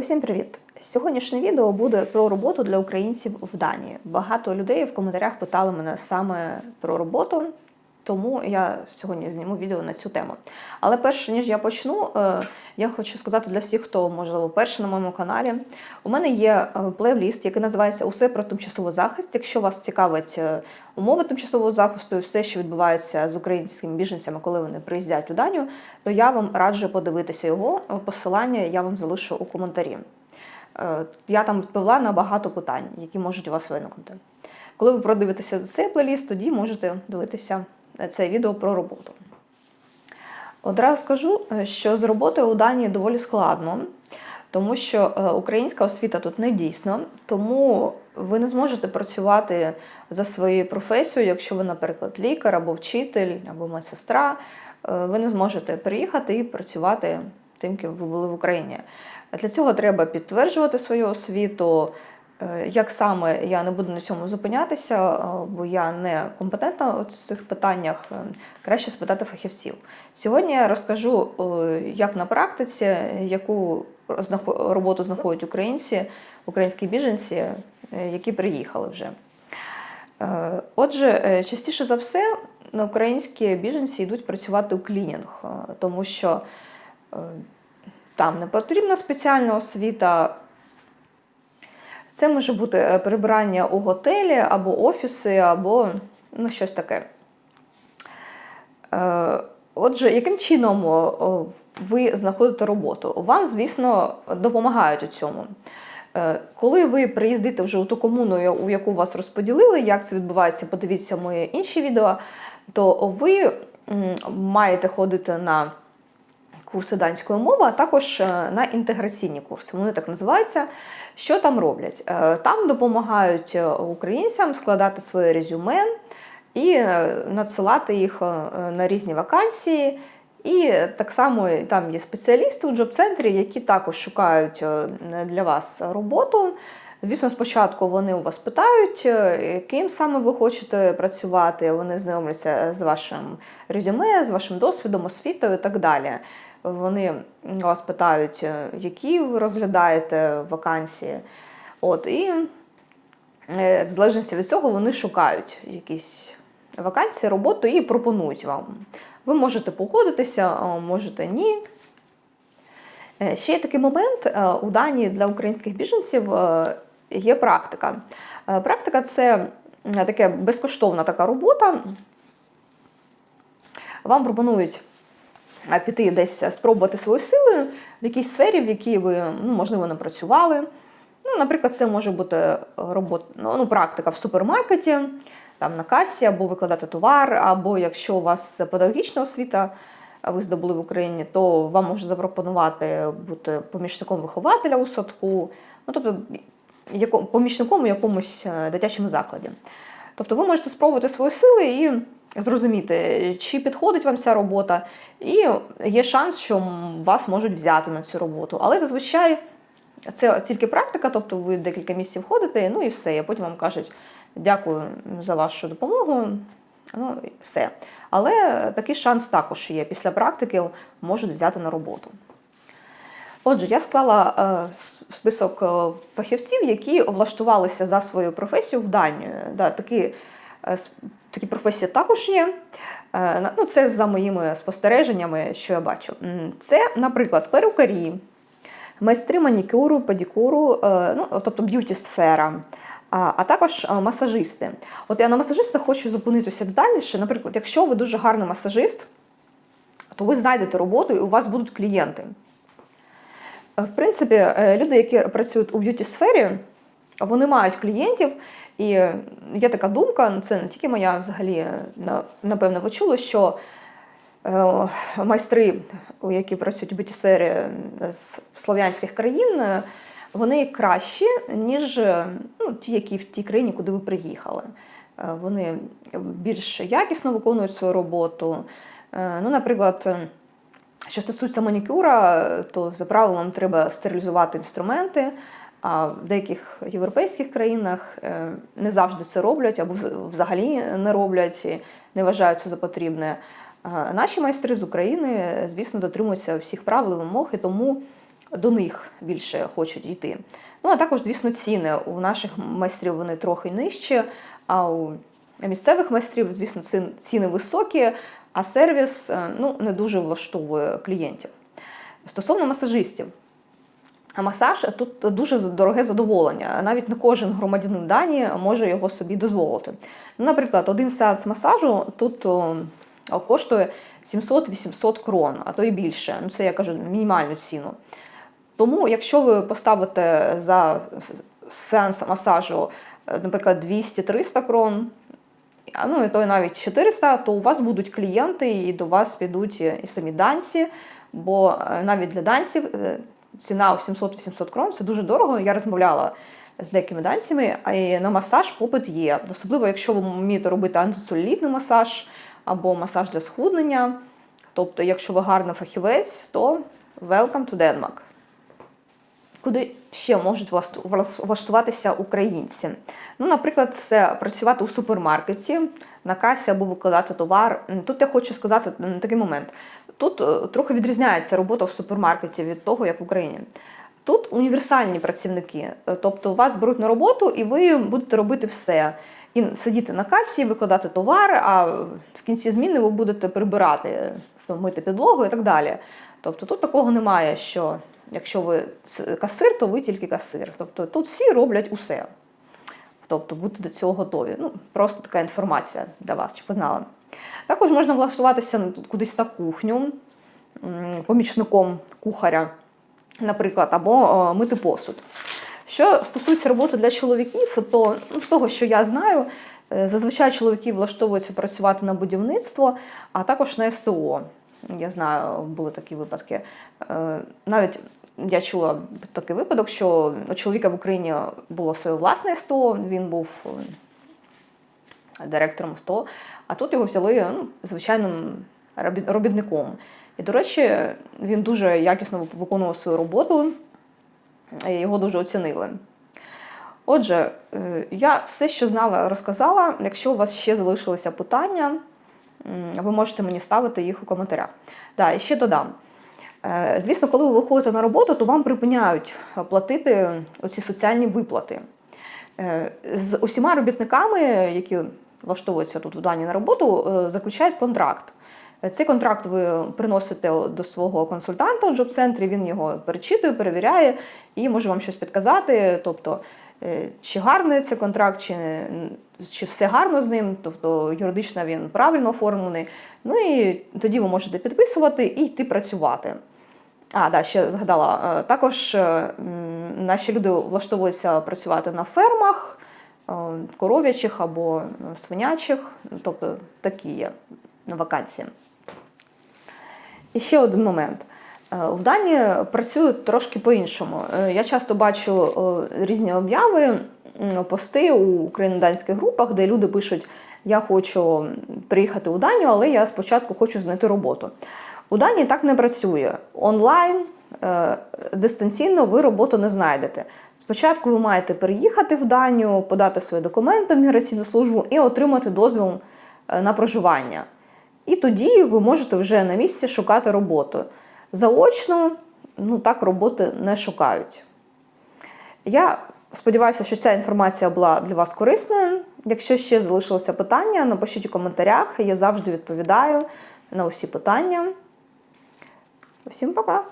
Усім привіт! Сьогоднішнє відео буде про роботу для українців в Данії. Багато людей в коментарях питали мене саме про роботу, тому я сьогодні зніму відео на цю тему. Але перш ніж я почну, е, я хочу сказати для всіх, хто можливо перший на моєму каналі. У мене є е, плейліст, який називається Усе про тимчасовий захист. Якщо вас цікавить е, умови тимчасового захисту і все, що відбувається з українськими біженцями, коли вони приїздять у Данію, то я вам раджу подивитися його. Посилання я вам залишу у коментарі. Я там відповіла на багато питань, які можуть у вас виникнути. Коли ви продивитеся цей плейліст, тоді можете дивитися це відео про роботу. Одразу скажу, е, що з роботою у Данії доволі складно, тому що е, українська освіта тут не дійсна, тому ви не зможете працювати за своєю професією, якщо ви, наприклад, лікар або вчитель, або медсестра, е, ви не зможете приїхати і працювати тим, ким ви були в Україні. Для цього треба підтверджувати свою освіту. Е, Як саме я не буду на цьому зупинятися, е, бо я не компетентна у цих питаннях, е, краще спитати фахівців. Сьогодні я розкажу, як на практиці, яку роботу знаходять українці, українські біженці, які приїхали вже. Отже, частіше за все українські біженці йдуть працювати у клінінг, тому що там не потрібна спеціальна освіта. Це може бути е, прибирання у готелі або офіси, або ну, щось таке. Е, Отже, яким чином ви знаходите роботу? Вам, звісно, допомагають у цьому. Е, Коли ви приїздите вже у ту комуну, у яку вас розподілили, як це відбувається, подивіться мої інші відео, то ви маєте ходити на курси данської мови, а також е, на інтеграційні курси. Вони так називаються. Що там роблять? Е, Там допомагають е, українцям складати своє резюме і надсилати їх на різні вакансії. І так само там є спеціалісти у джоб-центрі, які також шукають для вас роботу. Звісно, спочатку вони у вас питають, е, ким саме ви хочете працювати. Вони знайомляться з вашим резюме, з вашим досвідом, освітою і так далі. Вони вас питають, е, які ви розглядаєте вакансії. От, і е, в залежності від цього вони шукають якісь вакансії, роботу і пропонують вам. Ви можете погодитися, можете ні. Е, Ще є такий момент у Данії для українських біженців є практика. Практика це таке безкоштовна така робота. Вам пропонують піти десь е, спробувати свої сили в якійсь сфері, в якій ви, ну, можливо, не працювали. Ну, наприклад, це може бути робота, ну, ну, практика в супермаркеті, там на касі, або викладати товар, або якщо у вас педагогічна освіта, ви здобули в Україні, то вам можуть запропонувати бути помічником вихователя у садку, ну тобто помічником у якомусь е, дитячому закладі. Тобто ви можете спробувати свої сили і зрозуміти, чи підходить вам ця робота, і є шанс, що вас можуть взяти на цю роботу. Але зазвичай це тільки практика, тобто ви декілька місяців ходите, ну і все. І потім вам кажуть дякую за вашу допомогу. Ну, і все. Але такий шанс також є. Після практики можуть взяти на роботу. Отже, я склала е, список е, фахівців, які влаштувалися за свою професію в Данію. Да, такі, такі професії також є. Е, ну, це за моїми спостереженнями, що я бачу. Це, наприклад, перукарі, майстри манікюру, педикюру, е, ну, тобто б'юті-сфера, а, також е, масажисти. От я на масажистах хочу зупинитися детальніше. Наприклад, якщо ви дуже гарний масажист, то ви знайдете роботу і у вас будуть клієнти. Е, В принципі, е, люди, які працюють у б'юті-сфері, вони мають клієнтів, і є така думка, це не тільки моя взагалі, напевно, ви чули, що е, майстри, які працюють у б'юті-сфері з слов'янських країн, вони кращі, ніж ну, ті, які в тій країні, куди ви приїхали. Е, Вони більш якісно виконують свою роботу. Е, Ну, наприклад, що стосується манікюра, то за правилом треба стерилізувати інструменти. А в деяких європейських країнах е, не завжди це роблять або взагалі не роблять і не вважають це за потрібне. Наші майстри з України, звісно, дотримуються всіх правил і вимог, і тому до них більше хочуть йти. Ну, а також, звісно, ціни. У наших майстрів вони трохи нижчі, а у місцевих майстрів, звісно, ціни високі, а сервіс е, ну, не дуже влаштовує клієнтів. Стосовно масажистів. А масаж тут дуже дороге задоволення. Навіть не кожен громадянин Данії може його собі дозволити. Ну, наприклад, один сеанс масажу тут коштує 700-800 крон, а то і більше. Ну, це я кажу мінімальну ціну. Тому, якщо ви поставите за сеанс масажу, е, наприклад, 200-300 крон, ну і то навіть 400, то у вас будуть клієнти, і до вас підуть і самі данці, бо е, навіть для данців е, ціна в 700-800 крон це дуже дорого. Я розмовляла з деякими данцями, а на масаж попит є. Особливо, якщо ви вмієте робити антицелюлітний масаж або масаж для схуднення. Тобто, якщо ви гарний фахівець, то welcome to Denmark. Куди ще можуть влаштуватися українці? Ну, наприклад, це працювати у супермаркеті, на касі або викладати товар. Тут я хочу сказати такий момент. Тут е, трохи відрізняється робота в супермаркеті від того, як в Україні. Тут універсальні працівники, Е, тобто вас беруть на роботу і ви будете робити все. І сидіти на касі, викладати товар, а в кінці зміни ви будете прибирати, тобто мити підлогу і так далі. Тобто тут такого немає, що якщо ви касир, то ви тільки касир. Тобто тут всі роблять усе. Тобто будьте до цього готові. Ну, просто така інформація для вас, щоб ви знали. Також можна влаштуватися кудись на кухню, помічником кухаря, наприклад, або е, мити посуд. Що стосується роботи для чоловіків, то ну, з того, що я знаю, е, зазвичай чоловіки влаштовуються працювати на будівництво, а також на СТО. Я знаю, були такі випадки. Е, Навіть я чула такий випадок, що у чоловіка в Україні було своє власне СТО, він був директором СТО, а тут його взяли ну, звичайним робітником. І, до речі, він дуже якісно виконував свою роботу, і його дуже оцінили. Отже, е, я все, що знала, розказала. Якщо у вас ще залишилися питання, ви можете мені ставити їх у коментарях. Да, і ще додам. Е, Звісно, коли ви виходите на роботу, то вам припиняють платити оці соціальні виплати. Е, З усіма робітниками, які влаштовуються тут в Данії на роботу, е, заключають контракт. Е, Цей контракт ви приносите до свого консультанта у джоб-центрі, він його перечитує, перевіряє і може вам щось підказати. Тобто, е, чи гарний це контракт, чи, чи все гарно з ним, тобто юридично він правильно оформлений. Ну і тоді ви можете підписувати і йти працювати. А, да, ще згадала. Також наші люди влаштовуються працювати на фермах, коров'ячих або е, свинячих, тобто такі є вакансії. І ще один момент. Е, В Данії працюють трошки по-іншому. Е, Я часто бачу е, різні обяви, пости у україно-данських групах, де люди пишуть: Я хочу приїхати у Данію, але я спочатку хочу знайти роботу. У Данії так не працює. Онлайн, е, дистанційно ви роботу не знайдете. Спочатку ви маєте переїхати в Данію, подати свої документи в міграційну службу і отримати дозвіл е, на проживання. І тоді ви можете вже на місці шукати роботу. Заочно ну, так роботи не шукають. Я сподіваюся, що ця інформація була для вас корисною. Якщо ще залишилося питання, напишіть у коментарях. Я завжди відповідаю на усі питання. Всім пока!